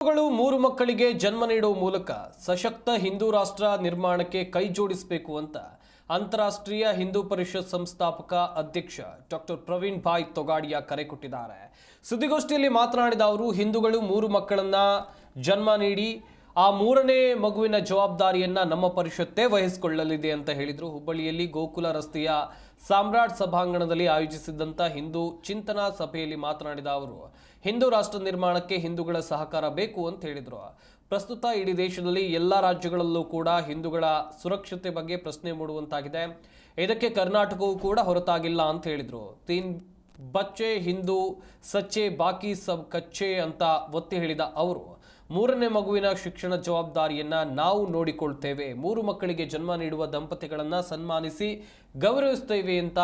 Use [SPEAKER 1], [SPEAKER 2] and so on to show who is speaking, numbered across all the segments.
[SPEAKER 1] ಗಳು ಮೂರು ಮಕ್ಕಳಿಗೆ ಜನ್ಮ ನೀಡುವ ಮೂಲಕ ಸಶಕ್ತ ಹಿಂದೂ ರಾಷ್ಟ್ರ ನಿರ್ಮಾಣಕ್ಕೆ ಕೈ ಜೋಡಿಸಬೇಕು ಅಂತ ಅಂತಾರಾಷ್ಟ್ರೀಯ ಹಿಂದೂ ಪರಿಷತ್ ಸಂಸ್ಥಾಪಕ ಅಧ್ಯಕ್ಷ ಡಾಕ್ಟರ್ ಪ್ರವೀಣ್ ಭಾಯ್ ತೊಗಾಡಿಯಾ ಕರೆ ಕೊಟ್ಟಿದ್ದಾರೆ. ಸುದ್ದಿಗೋಷ್ಠಿಯಲ್ಲಿ ಮಾತನಾಡಿದ ಅವರು, ಹಿಂದೂಗಳು ಮೂರು ಮಕ್ಕಳನ್ನ ಜನ್ಮ ನೀಡಿ ಆ ಮೂರನೇ ಮಗುವಿನ ಜವಾಬ್ದಾರಿಯನ್ನ ನಮ್ಮ ಪರಿಷತ್ತೇ ವಹಿಸಿಕೊಳ್ಳಲಿದೆ ಅಂತ ಹೇಳಿದ್ರು. ಹುಬ್ಬಳ್ಳಿಯಲ್ಲಿ ಗೋಕುಲ ರಸ್ತೆಯ ಸಾಮ್ರಾಟ್ ಸಭಾಂಗಣದಲ್ಲಿ ಆಯೋಜಿಸಿದ್ದಂಥ ಹಿಂದೂ ಚಿಂತನಾ ಸಭೆಯಲ್ಲಿ ಮಾತನಾಡಿದ ಅವರು, ಹಿಂದೂ ರಾಷ್ಟ್ರ ನಿರ್ಮಾಣಕ್ಕೆ ಹಿಂದೂಗಳ ಸಹಕಾರ ಬೇಕು ಅಂತ ಹೇಳಿದರು. ಪ್ರಸ್ತುತ ಇಡೀ ದೇಶದಲ್ಲಿ ಎಲ್ಲ ರಾಜ್ಯಗಳಲ್ಲೂ ಕೂಡ ಹಿಂದೂಗಳ ಸುರಕ್ಷತೆ ಬಗ್ಗೆ ಪ್ರಶ್ನೆ ಮೂಡುವಂತಾಗಿದೆ. ಇದಕ್ಕೆ ಕರ್ನಾಟಕವೂ ಕೂಡ ಹೊರತಾಗಿಲ್ಲ ಅಂತ ಹೇಳಿದರು. ತೀನ್ ಬಚ್ಚೆ ಹಿಂದೂ ಸಚ್ಚೆ ಬಾಕಿ ಸಬ್ ಕಚ್ಚೆ ಅಂತ ಒತ್ತಿ ಹೇಳಿದ ಅವರು ಮೂರನೇ ಮಗುವಿನ ಶಿಕ್ಷಣ ಜವಾಬ್ದಾರಿಯನ್ನ ನಾವು ನೋಡಿಕೊಳ್ತೇವೆ. ಮೂರು ಮಕ್ಕಳಿಗೆ ಜನ್ಮ ನೀಡುವ ದಂಪತಿಗಳನ್ನು ಸನ್ಮಾನಿಸಿ ಗೌರವಿಸ್ತೇವೆ ಅಂತ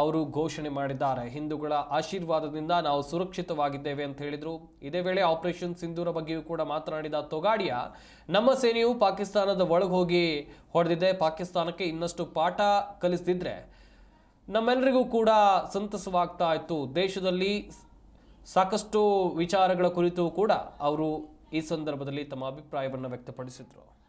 [SPEAKER 1] ಅವರು ಘೋಷಣೆ ಮಾಡಿದ್ದಾರೆ. ಹಿಂದೂಗಳ ಆಶೀರ್ವಾದದಿಂದ ನಾವು ಸುರಕ್ಷಿತವಾಗಿದ್ದೇವೆ ಅಂತ ಹೇಳಿದರು. ಇದೇ ವೇಳೆ ಆಪರೇಷನ್ ಸಿಂಧೂರ ಬಗ್ಗೆಯೂ ಕೂಡ ಮಾತನಾಡಿದ ತೊಗಾಡಿಯಾ, ನಮ್ಮ ಸೇನೆಯು ಪಾಕಿಸ್ತಾನದ ಒಳಗೆ ಹೋಗಿ ಹೊಡೆದಿದೆ. ಪಾಕಿಸ್ತಾನಕ್ಕೆ ಇನ್ನಷ್ಟು ಪಾಠ ಕಲಿಸದಿದ್ರೆ ನಮ್ಮೆಲ್ಲರಿಗೂ ಕೂಡ ಸಂತಸವಾಗ್ತಾ ಇತ್ತು. ದೇಶದಲ್ಲಿ ಸಾಕಷ್ಟು ವಿಚಾರಗಳ ಕುರಿತು ಕೂಡ ಅವರು ಈ ಸಂದರ್ಭದಲ್ಲಿ ತಮ್ಮ ಅಭಿಪ್ರಾಯವನ್ನು ವ್ಯಕ್ತಪಡಿಸಿದ್ರು.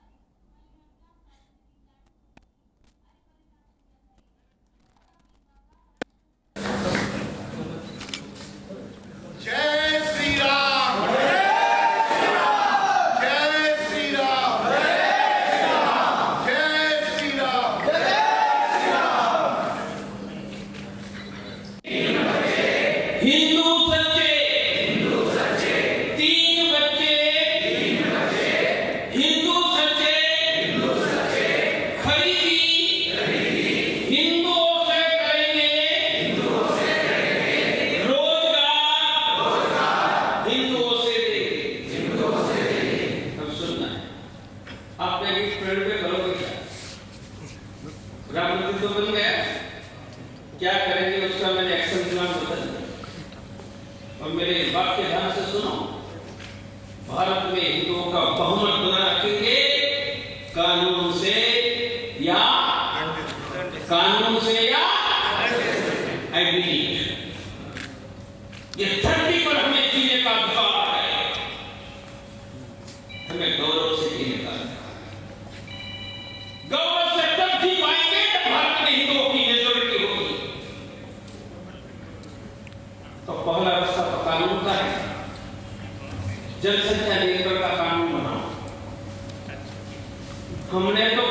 [SPEAKER 2] हिंदुओं से देंगे हिंदुओं से अब सुनना है स्टूडेंट में क्या तो बन गया क्या करेंगे उसका मैंने एक्शन प्लान दिया और मेरे बात के ध्यान से सुनो भारत में हिंदुओं का बहुमत बना रखेंगे कानून से या कानून से या एग्रीमेंट ये धरती पर हमें जीने का अधिकार है हमें गौरव से गौरव से तब जी पाएँगे भारत में की होगी। तो पहला रास्ता तो कानून का है। जनसंख्या नियंत्रण का कानून बनाओ। हमने तो